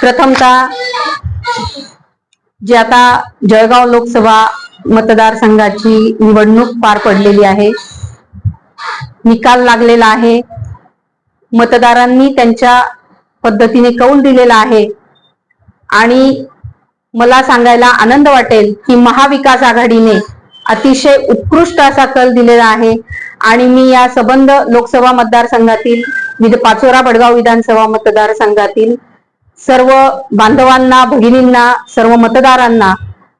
प्रथमतः जी आता जळगाव लोकसभा मतदारसंघाची निवडणूक पार पडलेली आहे. निकाल लागलेला आहे. मतदारांनी त्यांच्या पद्धतीने कौल दिलेला आहे. आणि मला सांगायला आनंद वाटेल की महाविकास आघाडीने अतिशय उत्कृष्ट असा कल दिलेला आहे. आणि मी या सबंध लोकसभा मतदारसंघातील पाचोरा बडगाव विधानसभा मतदारसंघातील सर्व बांधवांना भगिनींना सर्व मतदारांना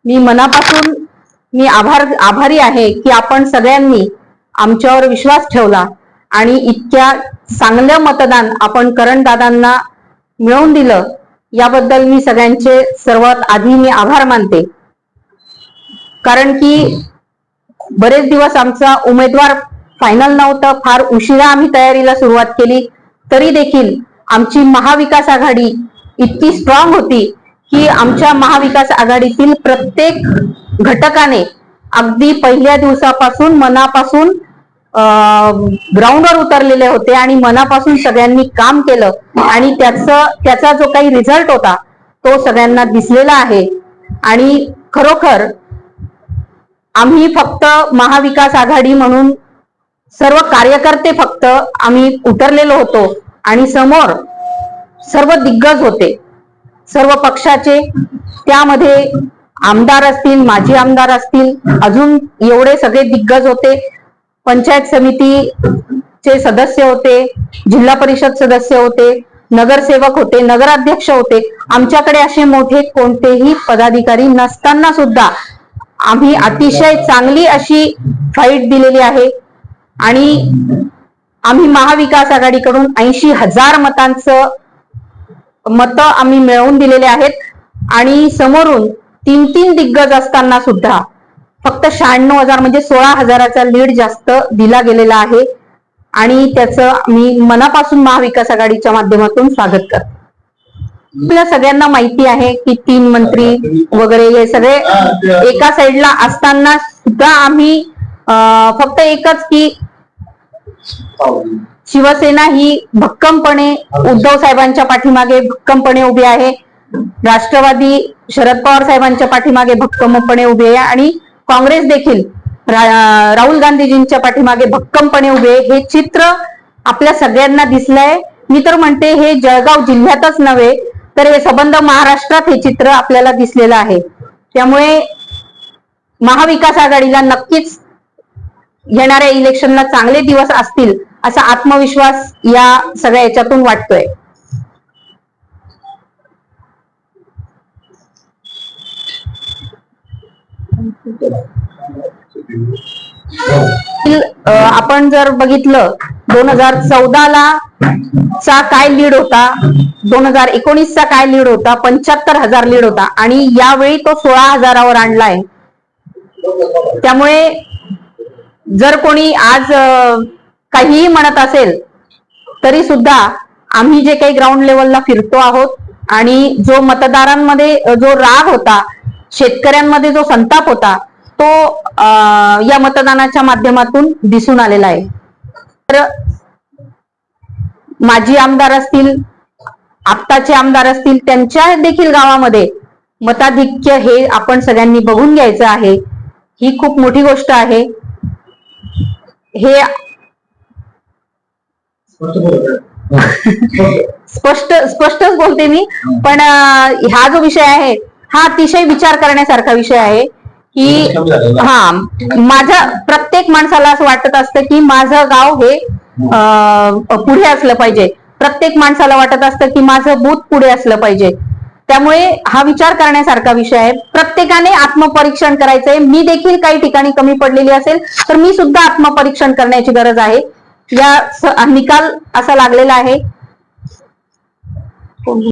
मी मनापासून मी आभार आभारी आहे की आपण सगळ्यांनी आमच्यावर विश्वास ठेवला आणि इतक्या चांगलं मतदान आपण करणदादांना मिळवून दिलं याबद्दल मी सगळ्यांचे सर्वात आधी मी आभार मानते. कारण की बरेच दिवस आमचा उमेदवार फायनल नव्हतं फार उशिरा आम्ही तयारीला सुरुवात केली तरी देखील आमची महाविकास आघाडी इतकी स्ट्रॉंग होती की आमच्या महाविकास आघाडीतील प्रत्येक घटकाने अगदी पहिल्या दिवसापासून मनापासून ग्राउंडवर उतरलेले होते आणि मनापासून सगळ्यांनी काम केलं. आणि त्याचं त्याचा जो काही रिझल्ट होता तो सगळ्यांना दिसलेला आहे. आणि खरोखर आम्ही फक्त महाविकास आघाडी म्हणून सर्व कार्यकर्ते फक्त आम्ही उतरलेलो होतो. आणि समोर सर्व दिग्गज होते. सर्व पक्षाचे त्यामध्ये आमदार असतील माजी आमदार असतील अजून एवढे सगळे दिग्गज होते. पंचायत समितीचे सदस्य होते जिल्हा परिषद सदस्य होते नगरसेवक होते नगराध्यक्ष होते. आमच्याकडे असे मोठे कोणतेही पदाधिकारी नसताना सुद्धा आम्ही अतिशय चांगली अशी फाईट दिलेली आहे. आणि आम्ही महाविकास आघाडीकडून ऐंशी हजार मतांचं मत आम्ही मिळवून दिलेले आहेत. आणि समोरून तीन तीन दिग्गज असताना सुद्धा फक्त शहाण्णव हजार म्हणजे सोळा हजाराचा लीड जास्त दिला गेलेला आहे. आणि त्याचं मी मनापासून महाविकास आघाडीच्या माध्यमातून स्वागत करतो. आपल्या सगळ्यांना माहिती आहे की तीन मंत्री वगैरे हे सगळे एका साइडला असताना सुद्धा आम्ही फक्त एकच की शिवसेना ही भक्कमपणे उद्धव साहेबांच्या पाठीमागे भक्कमपणे उभी आहे. राष्ट्रवादी शरद पवार साहेबांच्या पाठीमागे भक्कमपणे उभी आहे आणि काँग्रेस देखील रा- राहुल गांधीजींच्या पाठीमागे भक्कमपणे उभे आहे. हे चित्र आपल्या सगळ्यांना दिसलंय. मी तर म्हणते हे जळगाव जिल्ह्यातच नव्हे तर हे संबंध महाराष्ट्रात हे चित्र आपल्याला दिसलेलं आहे. त्यामुळे महाविकास आघाडीला नक्कीच येणाऱ्या इलेक्शनला चांगले दिवस असतील. असा आत्मविश्वास या सगळ्या याच्यातून वाटतोय. अ, आपण जर बघितलं दोन हजार चौदाला चा काय लीड होता? दोन हजार एकोणीसचा काय लीड होता? पंच्याहत्तर हजार लीड होता. आणि यावेळी तो सोळा हजारावर आणलाय. त्यामुळे जर कोणी आज काहीही म्हणत असेल तरी सुद्धा आम्ही जे काही ग्राउंड लेवलला फिरतो आहोत आणि जो मतदारांमध्ये जो राग होता शेतकऱ्यांमध्ये जो संताप होता तो या मतदानाच्या माध्यमातून दिसून आलेला आहे. तर माजी आमदार असतील आत्ताचे आमदार असतील त्यांच्या देखील गावामध्ये मताधिक्य हे आपण सगळ्यांनी बघून घ्यायचं आहे. ही खूप मोठी गोष्ट आहे. हे स्पष्ट स्पष्टच बोलते मी. पण हा जो विषय आहे हा अतिशय विचार करण्यासारखा विषय आहे की हा माझ्या प्रत्येक माणसाला असं वाटत असतं की माझं गाव हे पुढे असलं पाहिजे. प्रत्येक माणसाला वाटत असतं की माझं बूथ पुढे असलं पाहिजे. त्यामुळे हा विचार करण्यासारखा विषय आहे. प्रत्येकाने आत्मपरीक्षण करायचंय. मी देखील काही ठिकाणी कमी पडलेली असेल तर मी सुद्धा आत्मपरीक्षण करण्याची गरज आहे. या स- निकाल असा लागलेला आहे.